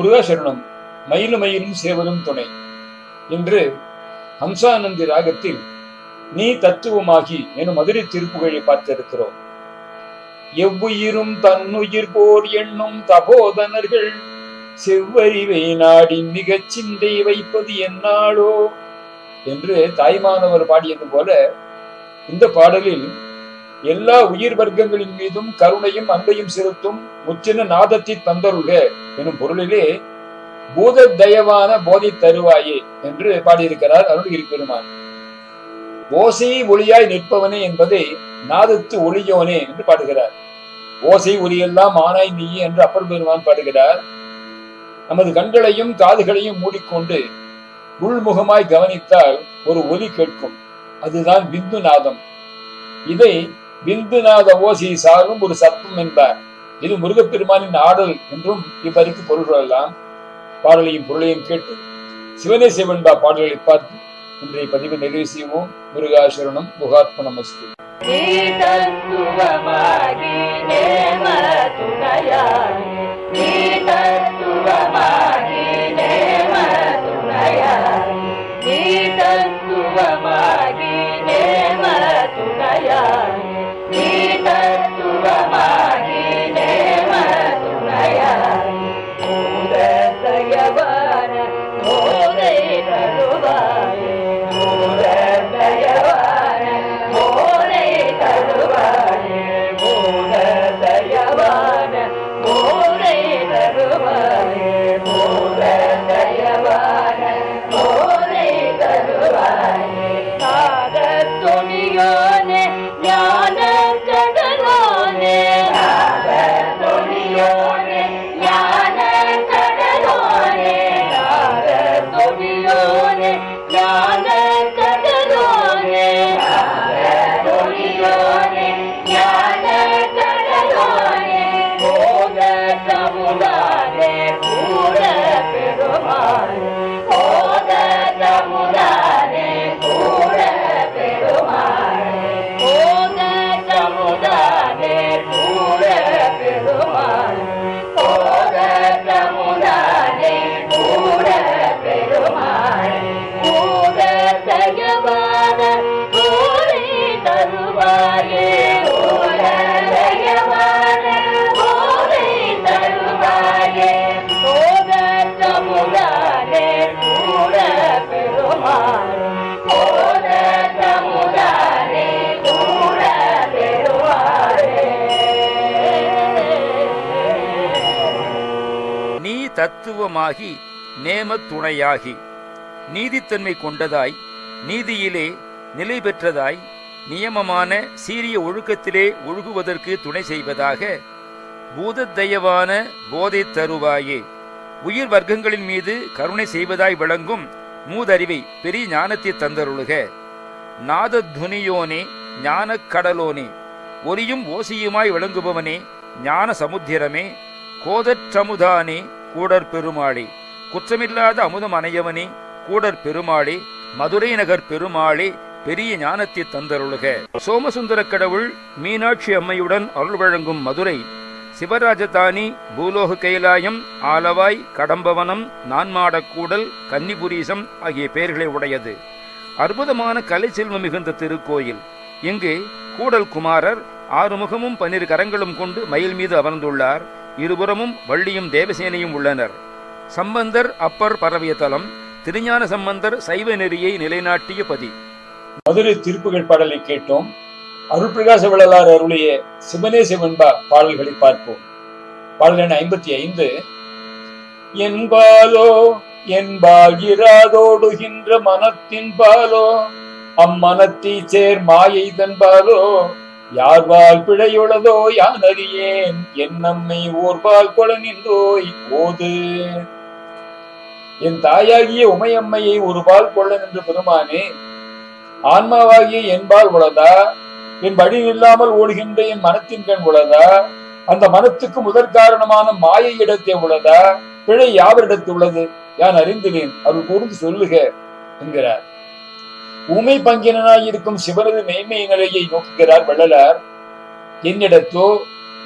முருகாசரணம் மயிலு மயிலும் சேவலும் துணை. என்று ஹம்சானந்தி ராகத்தில் நீ தத்துவமாகி எனும் மதுரை திருப்புகழை பார்த்திருக்கிறோம். எவ்வுயிரும் தன்னுயிர் போர் எண்ணும் தபோதனர்கள் செவ்வறிவை நாடி மிகச் சிந்தை வைப்பது என்னாளோ என்று தாய்மானவர் பாடியது போல இந்த பாடலில் எல்லா உயிர் வர்க்கங்களின் மீதும் கருணையும் அன்பையும் செலுத்தும் முற்றின நாதத்தை தந்தருக எனும் பொருளிலே பூத தயவான போதை தருவாயே என்று பாடியிருக்கிறார் அருள்கிரி பெருமான். ஓசை ஒளியாய் நிற்பவனே என்பதை நாதத்து ஒளியோனே என்று பாடுகிறார். ஓசை ஒளியெல்லாம் ஆனாய் நீ என்று அப்பர் பெருமான் பாடுகிறார். நமது கண்களையும் காதுகளையும் மூடிக்கொண்டு உள்முகமாய் கவனித்தால் ஒரு ஒலி கேட்கும். அதுதான் பிந்து நாதம். இதை விந்துநாத ஓசி சாரும் ஒரு சத்தம் என்பார். இது முருகப்பெருமானின் ஆடல் என்றும் இவ்வறிக்கு பொருள்களெல்லாம் பாடலையும் பொருளையும் கேட்டு சிவனே சிவன்பா பாடல்களை பார்த்து இன்றைய பதிவு நிறைவு செய்வோம். முருகாசரணம் முகாத்மனமஸ்து. தத்துவமாகி நேம துணையாகி. நீதித்தன்மை கொண்டதாய் நீதியிலே நிலை பெற்றதாய் நியமமான சீரிய ஒழுக்கத்திலே ஒழுகுவதற்கு துணை செய்வதாக பூதத்தயவான போதை தருவாயே. உயிர் வர்க்கங்களின் மீது கருணை செய்வதாய் விளங்கும் மூதறிவை பெரிய ஞானத்தை தந்தருளுக. நாதத்துனியோனே ஞானக் கடலோனே ஒலியும் ஓசியுமாய் விளங்குபவனே ஞான சமுத்திரமே கோதற்றமுதானே கூடற் பெருமாளி. குற்றமில்லாத அமுதம் அணையவனி கூடற் பெருமாளி மதுரை நகர் பெருமாளி பெரிய ஞானத்தை தந்தருளுக. சோமசுந்தர கடவுள் மீனாட்சி அம்மையுடன் அருள் வழங்கும் மதுரை. சிவராஜதானி பூலோக கைலாயம் ஆலவாய் கடம்பவனம் நான்மாடக்கூடல் கன்னிபுரீசம் ஆகிய பெயர்களை உடையது. அற்புதமான கலை செல்வம் மிகுந்த திருக்கோயில். இங்கு கூடல் குமாரர் ஆறுமுகமும் பன்னிரு கரங்களும் கொண்டு மயில் மீது அமர்ந்துள்ளார். இருபுறமும் வள்ளியும் தேவசேனையும் உள்ளனர். சம்பந்தர் அப்பர் பரவிய தலம் திருஞான சம்பந்தர் சைவ நெறியை நிலைநாட்டிய பதி. மதுரை திருப்புகள் பாடலை கேட்டோம். அருள் பிரகாச வள்ளலார் அருளிய சிவனே சிவன்பா பாடல்களை பார்ப்போம். பாடல் ஐம்பத்தி ஐந்து. என்பாலோ என்பாகிராதோடுகின்ற மனத்தின் பாலோ அம்மனத்தை சேர் மாயை தன்பாலோ யார்பால் பிழையுள்ளதோ யான் அறியேன்? என் நம்மை ஓர்பால் கொல நின்றோய் ஓது என் தாயாகிய உமையம்மையை ஒரு பால் கொள்ள நின்று பெருமானே ஆன்மாவாகிய என்பால் உளதா? என் வழி இல்லாமல் ஓடுகின்ற என் மனத்தின் கண் உளதா? அந்த மனத்துக்கு முதற் காரணமான மாயை இடத்தே உள்ளதா பிழை யாவரிடத்து உள்ளது யான் அறிந்தினேன் அவள் கூர்ந்து சொல்லுக என்கிறார். உமை பங்கினாய் இருக்கும் சிவனது மெய்மை நிலையை நோக்குகிறார் வள்ளலார். என்னிடத்தோ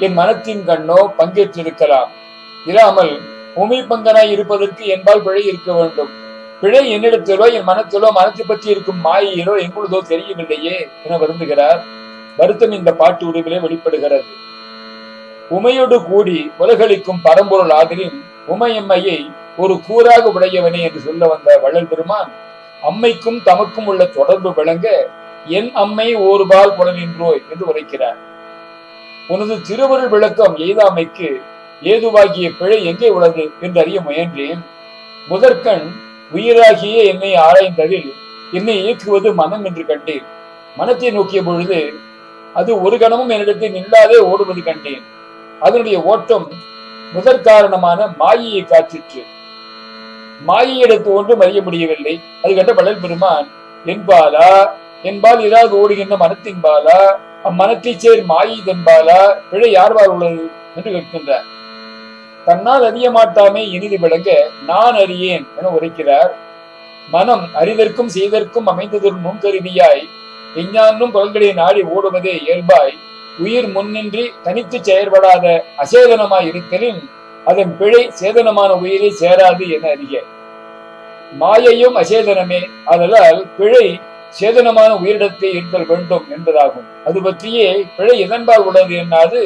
என் மனத்தின் கண்ணோ பங்கேற்றிருக்கலாம். இல்லாமல் உமை பங்கனாய் இருப்பதற்கு என்பால் பிழை இருக்க வேண்டும். பிழை என்னிடத்திலோ என் மனத்திலோ மனத்தை பற்றி இருக்கும் மாயிலோ எங்குள்ளதோ தெரியவில்லையே என வருந்துகிறார். வருத்தம் இந்த பாட்டு உருவிலே வெளிப்படுகிறது. உமையோடு கூடி உலகளிக்கும் பரம்பொருள் ஆதலின் உமையம்மையை ஒரு கூறாக உடையவனே என்று சொல்ல வந்த வள்ளல் பெருமான் அம்மைக்கும் தமக்கும் உள்ள தொடர்பு விளங்க என் அம்மை ஓர்பால் புலனின்றோய் என்று உரைக்கிறார். உனது திருவருள் விளக்கம் எய்தாமைக்கு ஏதுவாகிய பிழை எங்கே உள்ளது? என்று அறிய முயன்றேன். முதற்கண் உயிராகிய என்னை ஆராய்ந்ததில் என்னை இயக்குவது மனம் என்று கண்டேன். மனத்தை நோக்கிய பொழுது அது ஒரு கணமும் என்னிடத்தில் நில்லாதே ஓடுவது கண்டேன். அதனுடைய ஓட்டம் முதற் காரணமான மாயையை காற்றிற்று. மாயையிடத்து ஒன்றும் அறிய முடியவில்லை. அது கண்ட வள்ளல் பெருமான். என்பாலா? என்பால் ஏதாவது ஓடுகின்ற மனத்தின்பாலா அம்மனத்தை சேர் மாயி தென்பாலா? பிழை யார்வார் உள்ளது? என்று கேட்கின்றார். தன்னால் அறிய மாட்டாமே இனிது விளங்க நான் அறியேன் என உரைக்கிறார். மனம் அறிதற்கும் செய்தற்கும் அமைந்ததொரு நுண்கருவியாய் விஞ்ஞானும் புலன்களை நாடி ஓடுவதே இயல்பாய் உயிர் முன்னின்றி தனித்து செயற்படாத அசேதனமாய் இருத்தலின் அதன் பிழை சேதனமான உயிரை சேராது என அறிய. மாயையும் அசேதனமே அதனால் பிழை சேதனமான உயிரிடத்தை இருத்தல் வேண்டும் என்பதாகும். அது பற்றியே பிழை எதன்பால் உள்ளது என்னாது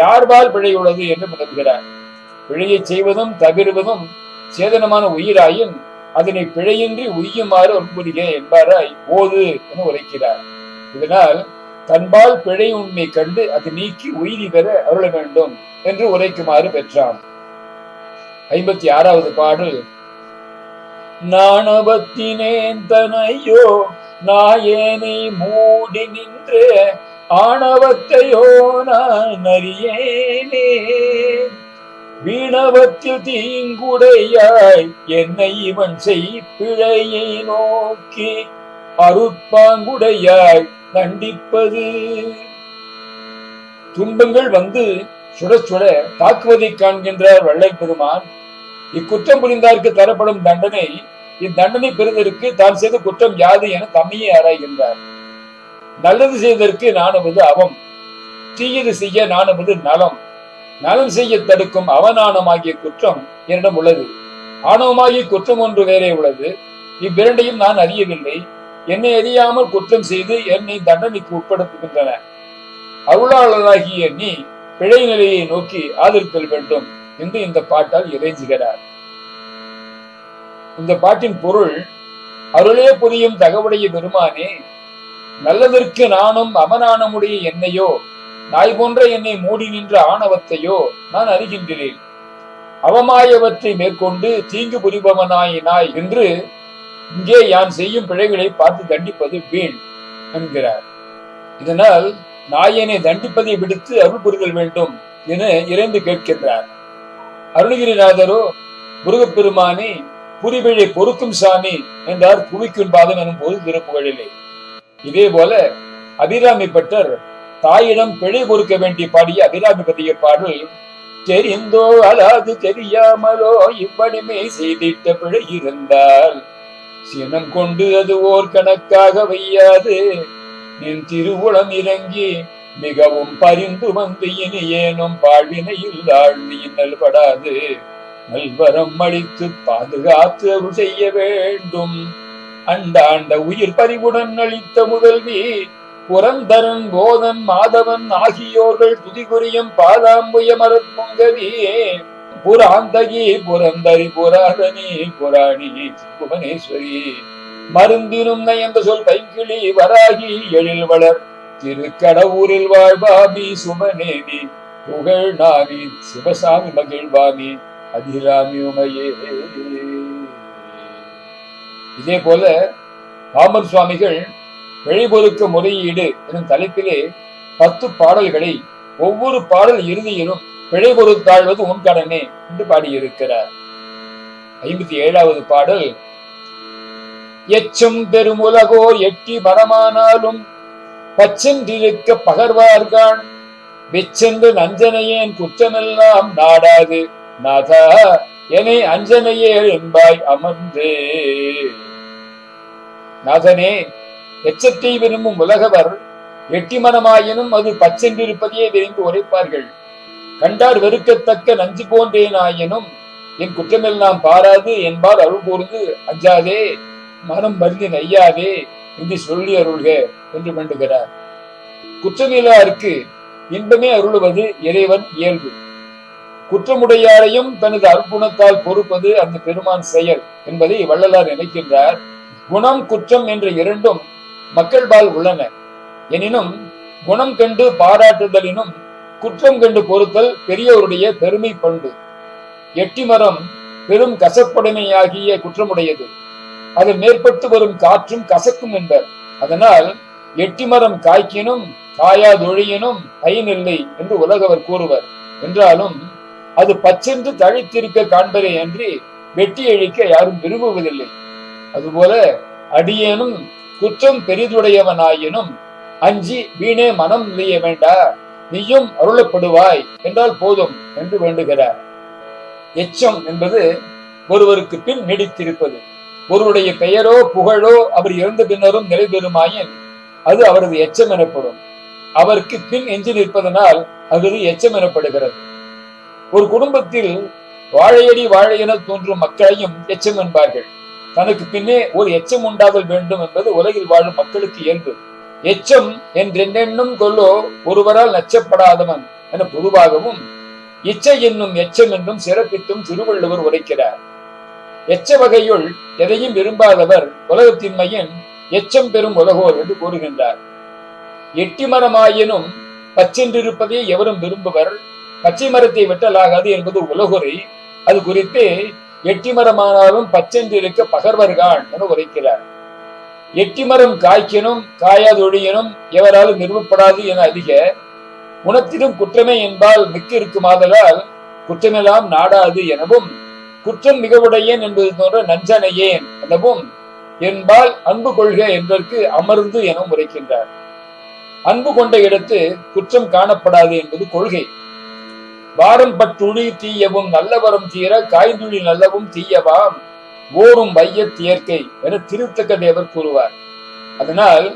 யார்பால் பிழை உள்ளது என்று விளக்குகிறார் பிழையை செய்வதும் தவிர்வதும் சேதனமான உயிராயின் அதனை பிழையின்றி உய்யுமாறு அன்புரிக என்பாராய் ஓது என உரைக்கிறார். இதனால் தன்பால் பிழை உண்மை கண்டு அது நீக்கி உயிரி பெற அருள வேண்டும் என்று உரைக்குமாறு பெற்றான். ஐம்பத்தி ஆறாவது பாடல். நாணவத்தினேன் தனையோ நாயேனை மூடி நின்று ஆணவத்தையோ நான் அறியேனே. வீணவத்தில் தீங்குடையாய் என்னை இவன் செய் பிழையை நோக்கி அருட்பாங்குடையாய் தண்டிப்பது. துன்பங்கள் வந்து சுட சுட தாக்குவதை காண்கின்றார் வெள்ளை பெருமான் இக்குற்றம் புரிந்தார்க்கு தரப்படும் தண்டனை இத்தண்டனை பெறுவதற்கு தான் செய்த குற்றம் யாது என தம்மையே ஆராய்கின்றார். நல்லது செய்வதற்கு நாணுவது அவம் தீயது செய்ய நாணுவது நலம். நலம் செய்ய தடுக்கும் அவனானமாகிய குற்றம் என்னிடம் உள்ளது. ஆணவமாகிய குற்றம் ஒன்று வேறே உள்ளது. இவ்விரண்டையும் நான் அறியவில்லை. என்னை அறியாமல் குற்றம் செய்து என்னை தண்டனைக்கு உட்படுத்துகின்றன. அருளாளராகிய நீ பிழை நிலையை நோக்கி ஆதரித்தல் வேண்டும் என்று இந்த பாட்டால் இறைஞ்சுகிறார் இந்த பாட்டின் பொருள் அருளே புரியும் தகவுடைய பெருமானே நல்லதற்கு நானும் அவனானமுடைய என்னையோ நாய் போன்ற என்னை மூடி நின்ற ஆணவத்தையோ நான் அறிகின்றேன். அவமாயவற்றை மேற்கொண்டு தீங்கு புரிபவனாய் நாய் என்று இங்கே யான் செய்யும் பிழைகளை பார்த்து தண்டிப்பது வீண் என்கிறார். இதனால் நாயனை தண்டிப்பதை விடுத்து அருள் புரிதல் வேண்டும் என இறைந்து கேட்கின்றார். அருணகிரிநாதரோ முருகப்பெருமானே புரிவிழை பொறுக்கும் சாமி என்றார் புவிக்கும் பாதம் எனும் போது திருப்புகழிலே. இதே போல அபிராமி பட்டர் தாயிடம் பிழை பொறுக்க வேண்டி பாடிய அபிராமி பற்றிய பாடல் தெரிந்தோ அலாது தெரியாமலோ இவ்வடிமை செய்திட்ட பிழை இருந்தால் சினம் கொண்டு அது ஓர் கணக்காக வையாது. நின் திருவுளம் இறங்கி மிகவும் பரிந்து வந்து இனி ஏனும் பாழ்வினையில் ஆழ்வி நல்படாது. நல்வரம் அளித்து பாதுகாத்து அருள் செய்ய வேண்டும். அண்டாண்ட உயிர் பறிவுடன் அளித்த முதல்வி புரந்தரன் போதன் மாதவன் ஆகியோர்கள் துதிகுரியும் பாதாம்புய மரத்முங்கவியே புராந்தகி புரந்தரி புராதனி புராணி புவனேஸ்வரி. மருந்திரும் நயந்த சொல் பைங்கிளி வராகி எழில் வளர். திருக்கடவுரில் வாழ்வாமி சுமநேமி புகழ் நாமி சிவசாமி மகிழ்வாமி அதிராமி உமையே இதே போல பாமர் சுவாமிகள் வெளிபொருக்க முறையீடு எனும் தலைப்பிலே பத்து பாடல்களை ஒவ்வொரு பாடல் இறுதியிலும் பிழை பொறுத்தாழ்வது உன் கடனே என்று பாடியிருக்கிறார். ஐம்பத்தி ஏழாவது பாடல் எச்சும் பெருமுலகோர் எட்டி மரமானாலும் பச்சென்றிருக்க பகர்வார்கான் வெச்சென்று நஞ்சனையேன் குற்றமெல்லாம் நாடாது. நாதா என்னை அஞ்சனையே என்பாய் அமர்ந்தே. நாதனே எச்சத்தை விரும்பும் உலகவர் எட்டி மனமாயினும் அது பச்சென்றிருப்பதையே விரைந்து உரைப்பார்கள். கண்டார் வெறுக்கத்தக்க நஞ்சு போன்றேனாயினும் என் குற்றமெல்லாம் பாராது என்பார் அருள் கூர்ந்து அஞ்சாதே. மனம் மருந்தி நையாதே என்று சொல்லி அருள்க என்று வேண்டுகிறார். குற்றமில்லாருக்கு இன்பமே அருளுவது இறைவன் இயல்பு. குற்றமுடையாரையும் தனது அற்புணத்தால் பொறுப்பது அந்த பெருமான் செயல் என்பதை வள்ளலார் நினைக்கின்றார். குணம் குற்றம் என்ற இரண்டும் மக்கள் பால் உள்ளன. எனினும் குணம் கண்டு பாராட்டுதலினும் குற்றம் கண்டு பொறுத்தல் பெரியவருடைய பெருமை பண்பு. எட்டி மரம் பெரும் கசப்படைமையாகிய குற்றமுடையது. அதில் மேற்பட்டு வரும் காற்றும் கசக்கும் என்பர். அதனால் எட்டி மரம் காய்க்கினும் காயாதொழியினும் பயனில்லை என்று உலகவர் கூறுவர். என்றாலும் அது பச்சென்று தழைத்திருக்க காண்பதே அன்றி வெட்டி அழிக்க யாரும் விரும்புவதில்லை. அதுபோல அடியேனும் குற்றம் பெரிதுடையவனாயினும் அஞ்சி வீணே மனம் நிலைய வேண்டா நீயும் அருளப்படுவாய் என்றால் போதும் என்று வேண்டுகிறார். எச்சம் என்பது ஒருவருக்கு பின் நீடித்திருப்பது. ஒருவருடைய பெயரோ புகழோ அவர் இறந்த பின்னரும் நிலை பெறுமாயின் அது அவரது எச்சம் எனப்படும். அவருக்கு பின் எஞ்சி நிற்பதனால் அது எச்சம் எனப்படுகிறது. ஒரு குடும்பத்தில் வாழையடி வாழை என தோன்றும் மக்களையும் எச்சம் என்பார்கள். தனக்கு பின்னே ஒரு எச்சம் உண்டாதல் வேண்டும் என்பது உலகில் வாழும் மக்களுக்கு இயல்பு. எச்சம் என்றென்னென்னும் கொல்லோ ஒருவரால் நச்சப்படாதவன் என பொதுவாகவும் இச்சை என்னும் எச்சம் என்றும் சிறப்பித்தும் திருவள்ளுவர் உரைக்கிறார். எச்ச வகையுள் எதையும் விரும்பாதவர் உலகத்தின்மையின் எச்சம் பெறும் உலகோர் என்று கூறுகின்றார். எட்டிமரமாயினும் பச்சென்றிருப்பதை எவரும் விரும்புவர். பச்சை மரத்தை வெட்டலாகாது என்பது உலகுரை அது குறித்து எட்டிமரமானாலும் பச்சென்றிருக்க பகர்வர்கான் என உரைக்கிறார். எட்டிமரம் காய்க்கினும் காயாதொழியனும் எவராலும் நிறுவப்படாது என அதிக உணத்திலும் குற்றமே என்பால் மிக்க இருக்குமாதலால் குற்றமெல்லாம் நாடாது எனவும் குற்றம் மிகவுடையேன் என்பது போன்ற நஞ்சனையேன் எனவும் என்பால் அன்பு கொள்க என்பதற்கு அமர்ந்து என உரைக்கின்றார். அன்பு கொண்ட இடத்து குற்றம் காணப்படாது என்பது கொள்கை. வாரம் பட்டுழி தீயவும் நல்லவரம் தீர காய்ந்துழி நல்லவும் தீயவாம் ஓரும் வைய இயற்கை என திருத்தக்க தேவர் கூறுவார். அதனால்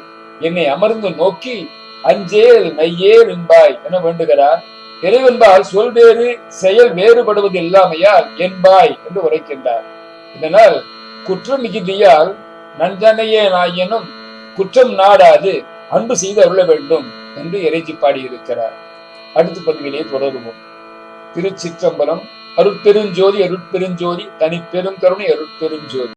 என்னை அமர்ந்து நோக்கி அஞ்சேல் மையேல் என்பாய் என வேண்டுகிறார். இறைவென்பால் சொல் வேறு செயல் வேறுபடுவது இல்லாமையால் என்பாய் என்று உரைக்கின்றார். இதனால் குற்றம் மிகுதியால் நஞ்சனையே நாயனும் குற்றம் நாடாது அன்பு செய்து அருள வேண்டும் என்று இறைச்சி பாடியிருக்கிறார். அடுத்த பதிவிலே தொடருவோம். திருச்சிற்றம்பலம் அருட்பெருஞ்சோதி அருட்பெருஞ்சோதி தனிப்பெரும் கருணை அருட்பெருஞ்சோதி.